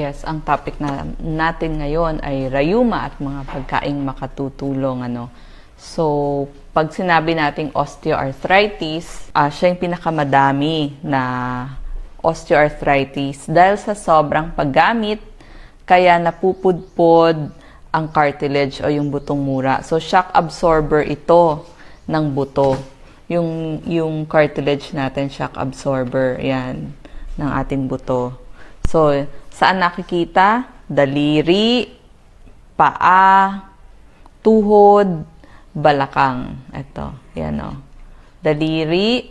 Yes, ang topic na natin ngayon ay rayuma at mga pagkaing makatutulong ano. So, pag sinabi nating osteoarthritis, ah, siya yung pinakamadami na osteoarthritis dahil sa sobrang paggamit kaya napupudpod ang cartilage o yung butong mura. So, shock absorber ito ng buto. Yung, yung cartilage natin, shock absorber, yan, ng ating buto. So, saan nakikita? Daliri, paa, tuhod, balakang. Ito, yan o. Daliri,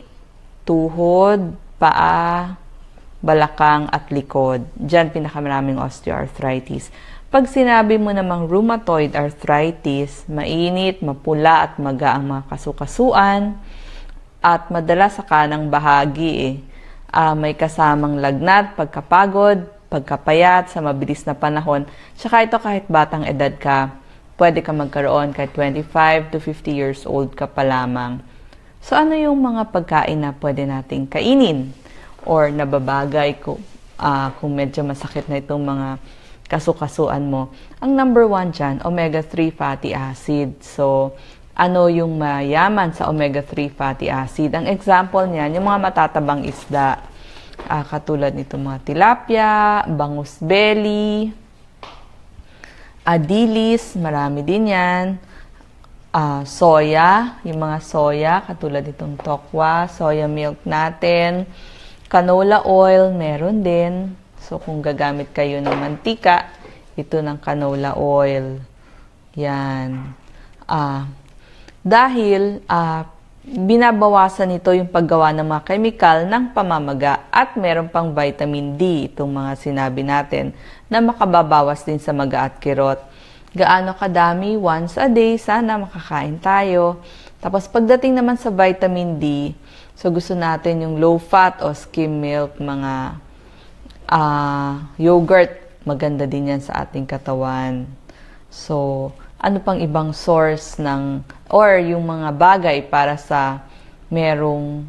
tuhod, paa, balakang at likod. Diyan pinakamaraming osteoarthritis. Pag sinabi mo namang rheumatoid arthritis, mainit, mapula at maga ang mga kasukasuan at madalas sa kanang bahagi eh. Ah, may kasamang lagnat, pagkapagod, pagkapayat sa mabilis na panahon. Tsaka ito kahit batang edad ka, pwede ka magkaroon kahit 25 to 50 years old ka pa lamang. So ano yung mga pagkain na pwede nating kainin? Or nababagay ko, ah, kung medyo masakit na itong mga kasukasuan mo. Ang number one dyan, omega-3 fatty acid. So, ano yung mayaman sa omega-3 fatty acid? Ang example niyan, yung mga matatabang isda. Ah, katulad nitong mga tilapia, bangus belly, adilis, marami din yan. Ah, soya, yung mga soya, katulad itong tokwa, soya milk natin. Canola oil, meron din. So, kung gagamit kayo ng mantika, ito ng canola oil. Yan. Ah, dahil ah, binabawasan nito yung paggawa ng mga chemical ng pamamaga at meron pang vitamin D, itong mga sinabi natin, na makababawas din sa maga at kirot. Gaano kadami? Once a day, sana makakain tayo. Tapos pagdating naman sa vitamin D, so gusto natin yung low fat o skim milk, mga ah, yogurt, maganda din yan sa ating katawan. So, ano pang ibang source ng, or yung mga bagay para sa merong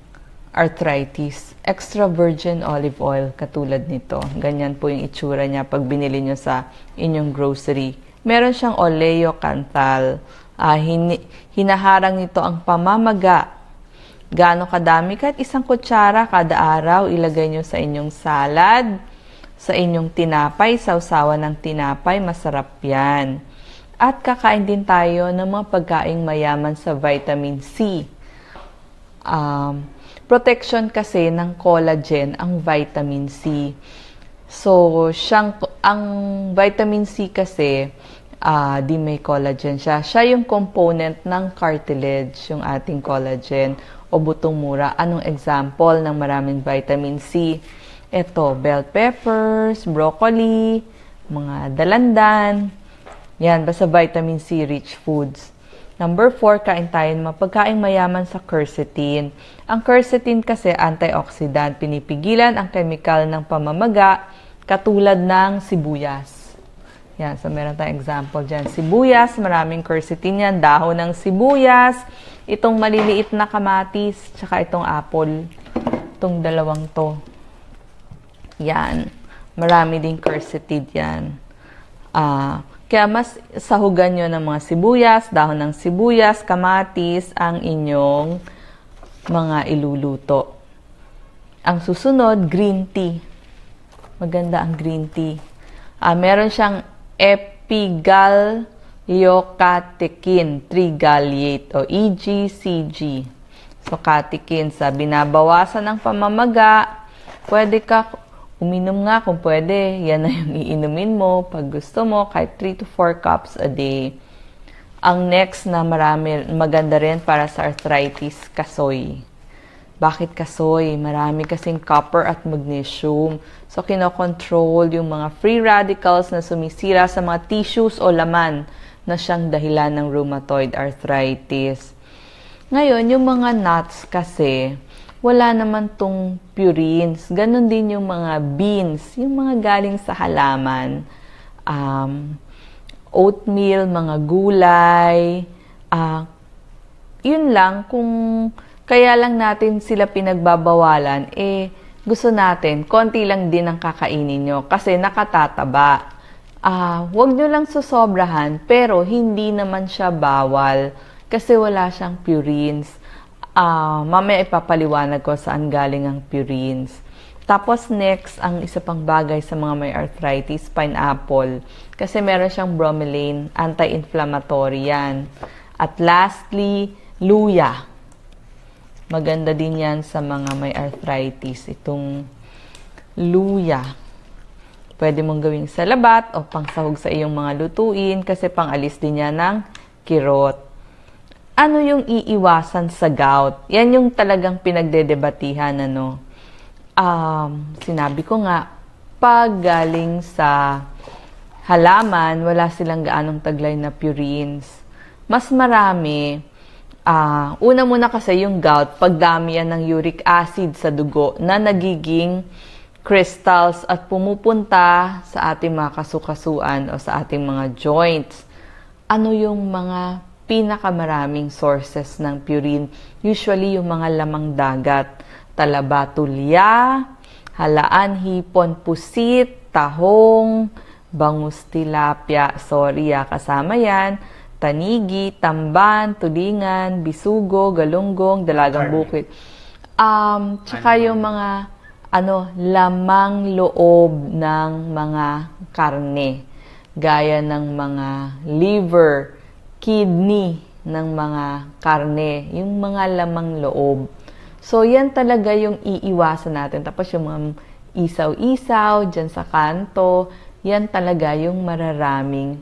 arthritis. Extra virgin olive oil, katulad nito. Ganyan po yung itsura niya pag binili nyo sa inyong grocery. Meron siyang oleo canthal. Ah, hini- hinaharang nito ang pamamaga. Gaano kadami? Kahit isang kutsara kada araw, ilagay nyo sa inyong salad, sa inyong tinapay, sausawan ng tinapay, masarap yan. At kakain din tayo ng mga pagkaing mayaman sa vitamin C. Um, protection kasi ng collagen ang vitamin C. So, siyang, ang vitamin C kasi, ah, di may collagen siya. Siya yung component ng cartilage, yung ating collagen o butong mura. Anong example ng maraming vitamin C? Ito, bell peppers, broccoli, mga dalandan, yan, basta vitamin C rich foods. Number 4, kain tayo ng pagkain mayaman sa quercetin. Ang quercetin kasi antioxidant, pinipigilan ang chemical ng pamamaga katulad ng sibuyas. Yan, so meron tayong example dyan. Sibuyas, maraming quercetin yan. Dahon ng sibuyas, itong maliliit na kamatis, tsaka itong apple. Itong dalawang to. Yan. Marami din quercetin yan. Ah, kaya mas sahugan nyo ng mga sibuyas, dahon ng sibuyas, kamatis, ang inyong mga iluluto. Ang susunod, green tea. Maganda ang green tea. Ah, meron siyang epigalliocatekin trigaliate o EGCG. So, catechin sa binabawasan ng pamamaga, pwede ka uminom nga kung pwede. Yan na yung iinumin mo pag gusto mo, kahit 3 to 4 cups a day. Ang next na marami, maganda rin para sa arthritis, kasoy. Bakit kasoy? Marami kasing copper at magnesium. So, kinokontrol yung mga free radicals na sumisira sa mga tissues o laman na siyang dahilan ng rheumatoid arthritis. Ngayon, yung mga nuts kasi, wala naman tong purines. Ganon din yung mga beans, yung mga galing sa halaman. Um, oatmeal, mga gulay. ah yun lang, kung kaya lang natin sila pinagbabawalan, eh, gusto natin, konti lang din ang kakainin nyo kasi nakatataba. Ah, wag nyo lang susobrahan, pero hindi naman siya bawal kasi wala siyang purines. Ah, mamaya ipapaliwanag ko saan galing ang purines. Tapos next, ang isa pang bagay sa mga may arthritis, pineapple. Kasi meron siyang bromelain, anti-inflammatory yan. At lastly, luya. Maganda din yan sa mga may arthritis. Itong luya. Pwede mong gawing salabat o pangsahog sa iyong mga lutuin kasi pangalis din yan ng kirot. Ano yung iiwasan sa gout? Yan yung talagang pinagdedebatihan, ano. Um, sinabi ko nga, pag galing sa halaman, wala silang gaanong taglay na purines. Mas marami, ah, una muna kasi yung gout, pagdami yan ng uric acid sa dugo na nagiging crystals at pumupunta sa ating mga kasukasuan o sa ating mga joints. Ano yung mga pinakamaraming sources ng purine? Usually yung mga lamang dagat, talaba tulya, halaan, hipon, pusit, tahong, bangus tilapia, sorya, kasama yan, tanigi, tamban, tulingan, bisugo, galunggong, dalagang bukid. Um, tsaka yung mga ano, lamang loob ng mga karne, gaya ng mga liver, kidney ng mga karne, yung mga lamang loob. So, yan talaga yung iiwasan natin. Tapos yung mga isaw-isaw dyan sa kanto, yan talaga yung mararaming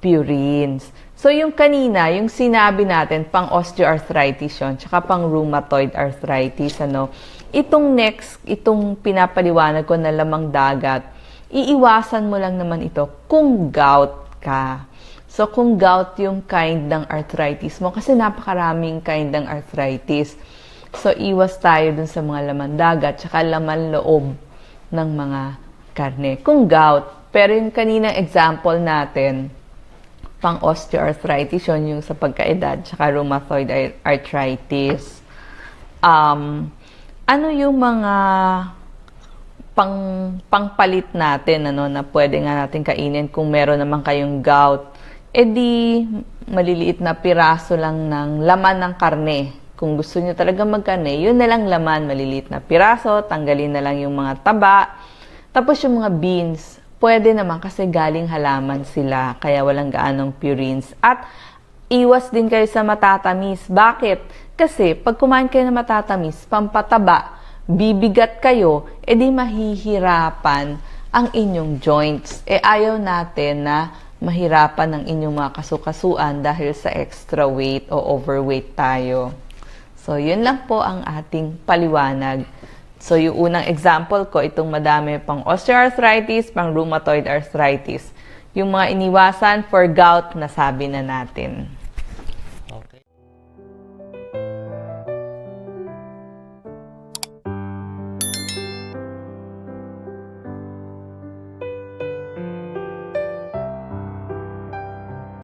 purines. So, yung kanina, yung sinabi natin, pang osteoarthritis yun, tsaka pang rheumatoid arthritis, ano, itong next, itong pinapaliwanag ko na lamang dagat, iiwasan mo lang naman ito kung gout ka. So, kung gout yung kind ng arthritis mo, kasi napakaraming kind ng arthritis. So, iwas tayo dun sa mga laman dagat, tsaka laman loob ng mga karne. Kung gout, pero yung kaninang example natin, pang osteoarthritis yun, yung sa pagkaedad, tsaka rheumatoid ar- arthritis. Um, ano yung mga pang pangpalit natin ano na pwede nga natin kainin kung meron naman kayong gout eh di maliliit na piraso lang ng laman ng karne. Kung gusto niyo talaga magkarne yun na lang laman maliliit na piraso tanggalin na lang yung mga taba. Tapos yung mga beans pwede naman kasi galing halaman sila kaya walang gaanong purines. At iwas din kayo sa matatamis. Bakit? Kasi pag kumain kayo ng matatamis pampataba bibigat kayo, edi mahihirapan ang inyong joints. E ayaw natin na mahirapan ang inyong mga kasukasuan dahil sa extra weight o overweight tayo. So, yun lang po ang ating paliwanag. So, yung unang example ko, itong madami pang osteoarthritis, pang rheumatoid arthritis. Yung mga iniwasan for gout, nasabi na natin.